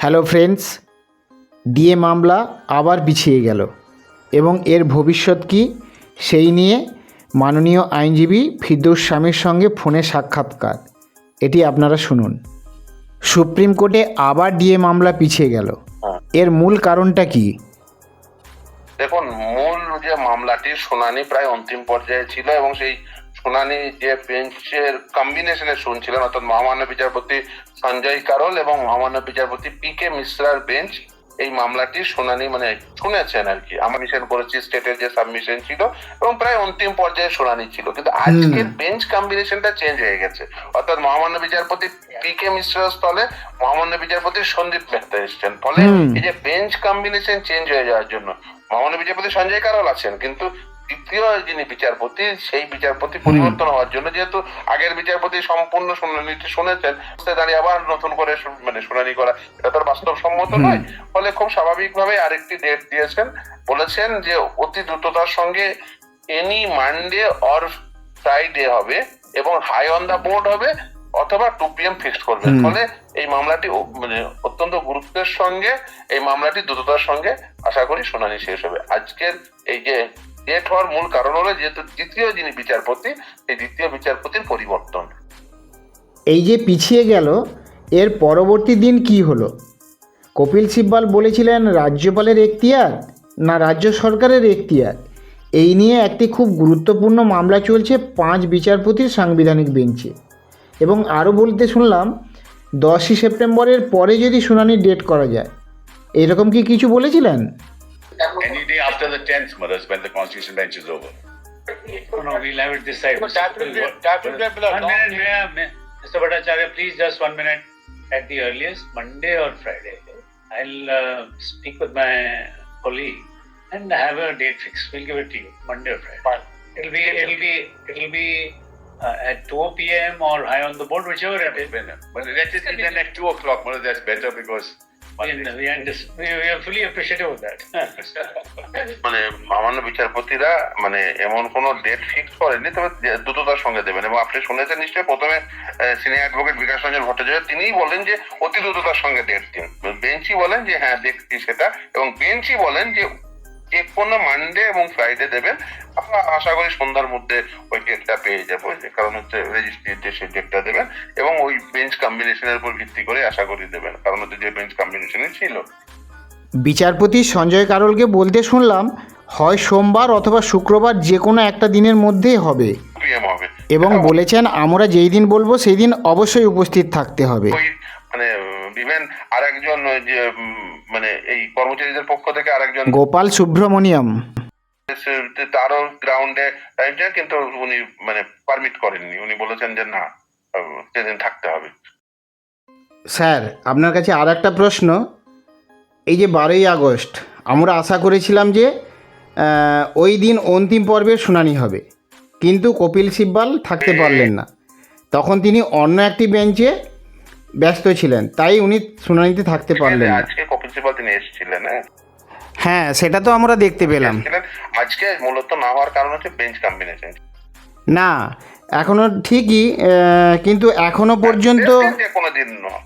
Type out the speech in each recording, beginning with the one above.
Hello friends DA মামলা আবার পিছিয়ে গেল এবং এর ভবিষ্যৎ কি সেই নিয়ে মাননীয় আইনজীবী ফিরদৌস স্বামীর সঙ্গে ফোনে সাক্ষাৎকার। এটি আপনারা শুনুন। সুপ্রিম কোর্টে আবার ডিএ মামলা পিছিয়ে গেল। এর মূল কারণটা কি? দেখুন মূল যে মামলাটির শুনানি প্রায় অন্তিম পর্যায়ে ছিল এবং সেই শুনানি যে বেঞ্চের কম্বিনেশনে শুনছিলেন অর্থাৎ মহামান্য বিচারপতি সঞ্জয় কারোল এবং মহামান্য বিচারপতি পি কে মিশ্রার বেঞ্চ এই মামলাটির শুনানি মানে শুনেছেন আর কি। আমি মিশন করেছি স্টেটের যে সাবমিশন ছিল এবং প্রায় অন্তিম পর্যায়ে শুনানি ছিল। কিন্তু আজকের বেঞ্চ কম্বিনেশনটা চেঞ্জ হয়ে গেছে। অর্থাৎ মহামান্য বিচারপতি পি কে মিশ্রার স্থলে মহামান্য বিচারপতি সন্দীপ মেহতা এসছেন। ফলে এই যে বেঞ্চ কম্বিনেশন চেঞ্জ হয়ে যাওয়ার জন্য মহামান্য বিচারপতি সঞ্জয় কারল আছেন কিন্তু দ্বিতীয় যিনি বিচারপতি সেই বিচারপতি পরিবর্তন হওয়ার জন্য যেহেতু আগের বিচারপতি সম্পূর্ণ শুনানিটি শুনেছেন সে দাঁড়িয়ে আবার নতুন করে মানে শুনানি করা এটা তো আর বাস্তবসম্মত নয়। ফলে খুব স্বাভাবিকভাবে আরেকটি ডেট দিয়েছেন বলেছেন যে অতি দ্রুততার সঙ্গে এনি মানডে অর ফ্রাইডে হবে এবং হাই অন দা বোর্ড হবে অথবা টু পিএম ফিক্সড করবেন ফলে এই মামলাটি মানে অত্যন্ত গুরুত্বের সঙ্গে এই মামলাটি দ্রুততার সঙ্গে আশা করি শুনানি শেষ হবে। আজকের এই যে ডেট হওয়ার মূল কারণ হলো যেহেতু দ্বিতীয় যিনি বিচারপতি, সেই দ্বিতীয় বিচারপতির পরিবর্তন। এই যে পিছিয়ে গেল, এর পরবর্তী দিন কি হলো? কপিল সিব্বাল বলেছিলেন, রাজ্যপালের এখতিয়ার না রাজ্য সরকারের এখতিয়ার? এই নিয়ে একটি খুব গুরুত্বপূর্ণ মামলা চলছে পাঁচ বিচারপতির সাংবিধানিক বেঞ্চে। এবং আরও বলতে শুনলাম, দশই সেপ্টেম্বরের পরে যদি শুনানি ডেট করা যায়, এরকম কি কিছু বলেছিলেন? Any day after the tenth, mothers, when the constitution bench is over. No, no, we'll have it this side. But that will be- that will be a One long- minute, may I- may- Mr. Bhattacharya, please just one minute. At the earliest, Monday or Friday, I'll uh, speak with my colleague and have a date fixed. We'll give it to you, Monday or Friday. Fine. It'll be, it'll be, it'll be uh, at 2 p.m. or high on the board, whichever it is. When, but let it be then at two o'clock, mother, that's better because. মানে মামান্য বিচারপতিরা মানে এমন কোন date fix করেনি তবে দ্রুততার সঙ্গে দেবেন। এবং আপনি শুনেছেন নিশ্চয়ই প্রথমে সিনিয়র অ্যাডভোকেট বিকাশ রঞ্জন ভট্টাচার্য তিনিই বলেন যে অতি দ্রুততার সঙ্গে ডেট দিন। বেঞ্চই বলেন যে হ্যাঁ দেখছি সেটা এবং বেঞ্চই বলেন যে যে কোনো মানডে এবং ফ্রাইডে দেবেন আমরা আশা করি সন্ধ্যার মধ্যে ওই ডেটটা পেয়ে যাব কারণ হচ্ছে রেজিস্ট্রির যে সেই ডেটটা দেবেন এবং ওই বেঞ্চ কম্বিনেশনের উপর ভিত্তি করে আশা করি দেবেন কারণ হচ্ছে যে বেঞ্চ কম্বিনেশনই ছিল। বিচারপতি সঞ্জয় কারোলকে বলতে শুনলাম হয় সোমবার অথবা শুক্রবার যে কোনো একটা দিনের মধ্যেই হবে। এবং বলেছেন আমরা যেই দিন বলব সেই দিন অবশ্যই উপস্থিত থাকতে হবে। মানে ইভেন আর একজন যে মানে এই কর্মচারীদের পক্ষ থেকে আরেকজন গোপাল সুব্রমণিয়াম। তারও গ্রাউন্ডে কিন্তু উনি মানে পারমিট করেননি। উনি বলেছেন যে না সেদিন থাকতে হবে। স্যার আপনার কাছে আর একটা প্রশ্ন। এই যে বারোই আগস্ট আমরা আশা করেছিলাম যে ওই দিন অন্তিম পর্বের শুনানি হবে। কিন্তু কপিল সিব্বাল থাকতে পারলেন না। তখন তিনি অন্য একটি বেঞ্চে ব্যস্ত ছিলেন। তাই উনি শুনানিতে থাকতে পারলেন না। আজকে কপিল সিবাল তিনি এসেছিলেন হ্যাঁ? হ্যাঁ সেটা তো আমরা দেখতে পেলাম। এসেছিলেন। আজকে মূলত না হওয়ার কারণ হচ্ছে বেঞ্চ কম্বিনেশন। না এখনও ঠিকই আহ, কিন্তু এখনও পর্যন্ত যে কোনো দিন নয়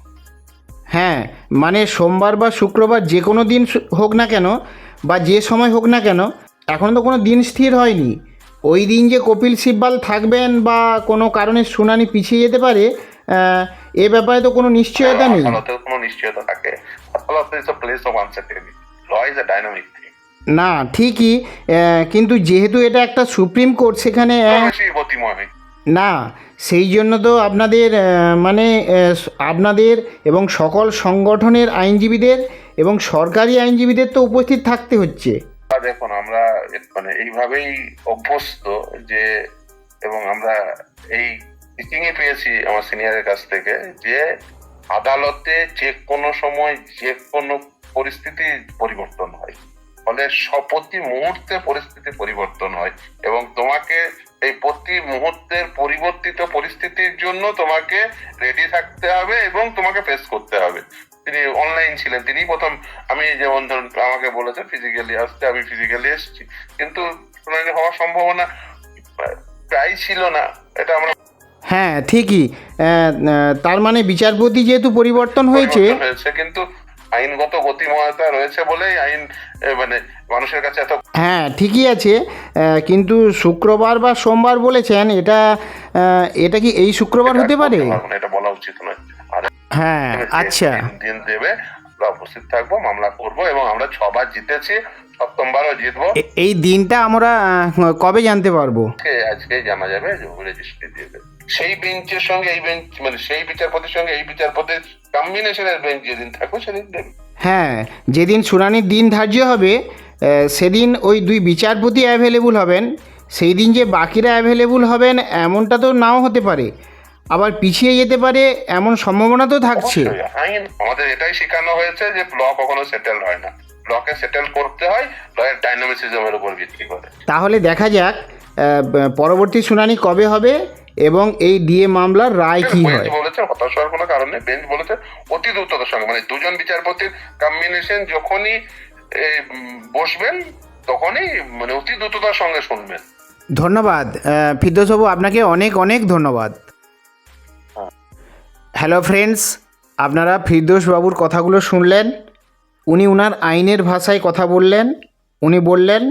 হ্যাঁ মানে সোমবার বা শুক্রবার যে কোনো দিন সু- হোক না কেন বা যে সময় হোক না কেন এখনও তো কোনো দিন স্থির হয়নি। ওই দিন যে কপিল সিব্বাল থাকবেন বা কোনো কারণে শুনানি পিছিয়ে যেতে পারে আহ, এ ব্যাপারে তো কোনো নিশ্চয়তা নেই। কোনো নিশ্চয়তা থাকে। আদালত is a place of uncertainty law is a dynamic thing না ঠিকই কিন্তু যেহেতু এটা একটা সুপ্রিম কোর্ট সেখানে না সেই জন্য তো আপনাদের মানে আপনাদের এবং সকল সংগঠনের আইনজীবীদের এবং সরকারি আইনজীবীদের তো উপস্থিত থাকতে হচ্ছে। দেখুন আমরা মানে এইভাবেই অভ্যস্ত যে এবং আমরা এই টিচিং এ পেয়েছি আমার সিনিয়রের কাছ থেকে যে আদালতে যে কোনো সময় যে কোনো পরিস্থিতি পরিবর্তন হয়। ফলে সপ্রতি মুহূর্তে পরিস্থিতি পরিবর্তন হয় এবং তোমাকে এই প্রতি মুহূর্তের পরিবর্তিত পরিস্থিতির জন্য তোমাকে রেডি থাকতে হবে এবং তোমাকে ফেস করতে হবে। তিনি অনলাইন ছিলেন। তিনি প্রথম আমি যেমন ধরুন আমাকে বলেছে ফিজিক্যালি আসতে আমি ফিজিক্যালি এসেছি। কিন্তু শুনানি হওয়ার সম্ভাবনা প্রায় ছিল না। এটা আমরা হ্যাঁ ঠিকই। তার মানে বিচারপতি যেহেতু পরিবর্তন হয়েছে কিন্তু আইনগত গতিময়তা রয়েছে বলেই আইন মানে মানুষের কাছে এত হ্যাঁ ঠিকই আছে। কিন্তু শুক্রবার বা সোমবার বলেছেন এটা এটা কি এই শুক্রবার হতে পারে? এটা বলা উচিত নয়। হ্যাঁ আচ্ছা। দিন- দেবে আমরা উপস্থিত থাকব মামলা করব এবং আমরা ছবার জিতেছি সপ্তমবারও জিতবো। এই দিনটা আমরা কবে জানতে পারব? আজকে আজকে জানা যাবে রেজিস্ট্রি দিয়ে দেবে। সেই বেঞ্চের সঙ্গে এই বেঞ্চ মানে সেই বিচারপতির সঙ্গে এই বিচারপতির কম্বিনেশনের বেঞ্চ যেদিন থাকবে সেদিন দেবে। হ্যাঁ যেদিন শুনানির দিন ধার্য হবে সেদিন ওই দুই বিচারপতি অ্যাভেলেবল হবেন। সেই দিন যে বাকিরা অ্যাভেলেবল হবেন এমনটা তো নাও হতে পারে। আবার পিছিয়ে যেতে পারে এমন সম্ভাবনা তো থাকছে। আইন আমাদের এটাই শেখানো হয়েছে যে ল কখনো সেটেল হয় না। লকে সেটেল করতে হয় লয়ের ডাইনামিসিজমের উপর ভিত্তি করে। তাহলে দেখা যাক পরবর্তী শুনানি কবে হবে এবং এই ডিএ মামলার রায় কি হয়? বলেছে হতাশ হওয়ার কোনো কারণ নেই বেঞ্চ বলেছে অতি দ্রুততার সঙ্গে। মানে দুজন বিচারপতির কম্বিনেশন যখনই বসবেন তখনই মানে অতি দ্রুততার সঙ্গে শুনবেন। ধন্যবাদ। ফিরদোসবাবু আপনাকে অনেক অনেক ধন্যবাদ। হ্যালো ফ্রেন্ডস আপনারা ফিরদোস বাবুর কথাগুলো শুনলেন। উনি উনার আইনের ভাষায় কথা বললেন। উনি বললেন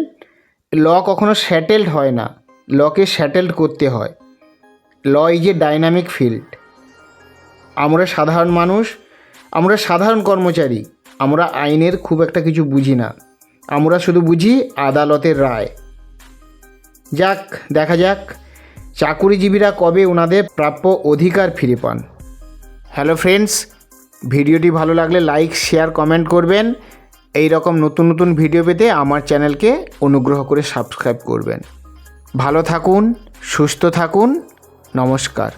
ল কখনো স্যাটেলড হয় না। লকে স্যাটেলড করতে হয়। Law is a dynamic field. আমরা সাধারণ মানুষ, আমরা সাধারণ কর্মচারী, আমরা আইনের খুব একটা কিছু বুঝি না। আমরা শুধু বুঝি আদালতের রায়। যাক, দেখা যাক, চাকুরিজীবীরা কবে ওনাদের প্রাপ্য অধিকার ফিরে পান। হ্যালো ফ্রেন্ডস, ভিডিওটি ভালো লাগলে লাইক, শেয়ার, কমেন্ট করবেন। এই রকম নতুন নতুন ভিডিও পেতে আমার চ্যানেলকে অনুগ্রহ করে সাবস্ক্রাইব করবেন। ভালো থাকুন, সুস্থ থাকুন। নমস্কার।